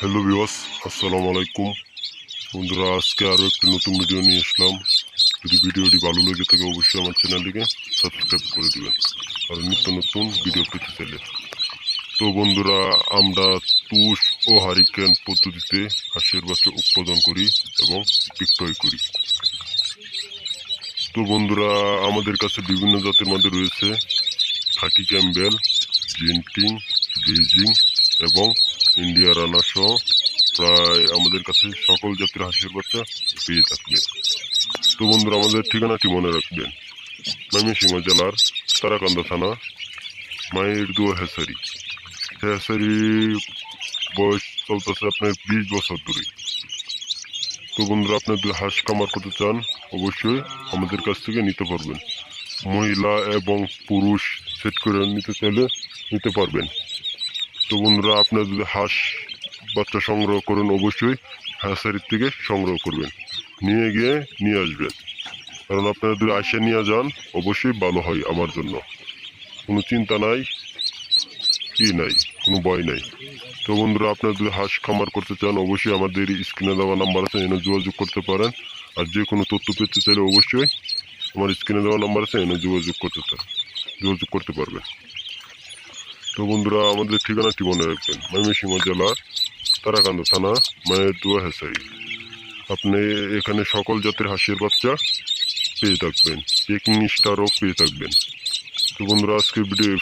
Hello বিওয়াস আসসালামু আলাইকুম বন্ধুরা, আজকে আরও একটি নতুন ভিডিও নিয়ে আসলাম। যদি ভিডিওটি ভালো লেগে থাকে, অবশ্যই আমার চ্যানেলটিকে সাবস্ক্রাইব করে দেবেন। আর নিত্য নতুন ভিডিও পেতে চাইলে। তো বন্ধুরা, আমরা তুষ ও হারিকেন পদ্ধতিতে হাঁসের বাচ্চা উৎপাদন করি এবং বিক্রয় করি। তো বন্ধুরা, আমাদের কাছে বিভিন্ন জাতের মধ্যে রয়েছে খাকি ক্যাম্বেল জিনটিং বেজিং এবং ইন্ডিয়া রানা সহ প্রায় আমাদের কাছে সকল জাতির হাঁসের বাচ্চা পেয়ে থাকবে। তো বন্ধুরা, আমাদের ঠিকানাটি মনে রাখবেন। ময়মনসিংহ জেলার তারাকান্দা থানা মায়ের দুয়া হেসারি। হেসারি বয়স চলতেছে আপনার বিশ বছর ধরে। তো বন্ধুরা, আপনার হাঁস কামার করতে চান, অবশ্যই আমাদের কাছ থেকে নিতে পারবেন। মহিলা এবং পুরুষ সেট করে নিতে চাইলে নিতে পারবেন। তো বন্ধুরা, আপনার যদি হাঁস বাচ্চা সংগ্রহ করেন, অবশ্যই হ্যাসারির থেকে সংগ্রহ করবেন। নিয়ে গিয়ে নিয়ে আসবেন। কারণ আপনারা যদি আসে নিয়ে যান, অবশ্যই ভালো হয় আমার জন্য। কোনো চিন্তা নাই, কি নাই, কোনো ভয় নাই। তো বন্ধুরা, আপনারা যদি হাঁস খামার করতে চান, অবশ্যই আমাদের স্ক্রিনে দেওয়া নাম্বার আছে এনে যোগাযোগ করতে পারেন। আর যে কোনো তথ্য পেতে চাইলে অবশ্যই আমার স্ক্রিনে দেওয়া নাম্বার আছে এনে যোগাযোগ করতে যোগাযোগ করতে পারবেন। তো বন্ধুরা, আমাদের ঠিকানাটি মনে রাখবেন। ময়মনসিংহ জেলা, তারাকান্দ থানা মায়ের দুয়া হেসাই। আপনি এখানে সকল জাতের হাঁসের বাচ্চা পেয়ে থাকবেন। পেকিং স্টারও পেয়ে থাকবেন। তো বন্ধুরা, আজকের ভিডিও